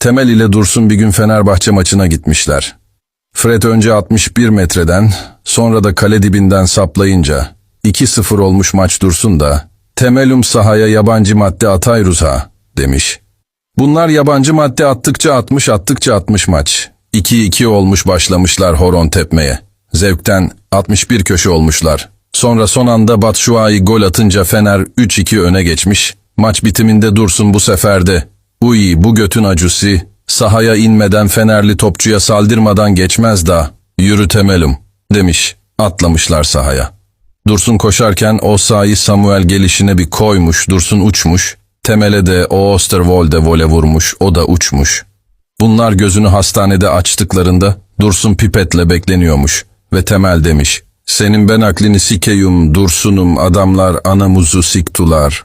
Temel ile Dursun bir gün Fenerbahçe maçına gitmişler. Fred önce 61 metreden, sonra da kale dibinden saplayınca 2-0 olmuş maç Dursun da Temelum sahaya yabancı madde atayruz ha demiş. Bunlar yabancı madde attıkça atmış attıkça atmış maç. 2-2 olmuş başlamışlar horon tepmeye. Zevkten 61 köşe olmuşlar. Sonra son anda Batshuayi gol atınca Fener 3-2 öne geçmiş. Maç bitiminde Dursun bu seferde. Uy bu götün acısı. Sahaya inmeden Fenerli topçuya saldırmadan geçmez da. Yürü temelim demiş. Atlamışlar sahaya. Dursun koşarken o sahi Samuel gelişine bir koymuş. Dursun uçmuş. Temele de o Osterwolde vole vurmuş. O da uçmuş. Bunlar gözünü hastanede açtıklarında Dursun pipetle bekleniyormuş ve Temel demiş. Senin ben aklini sikeyum, Dursun'um, adamlar anamuzu siktular.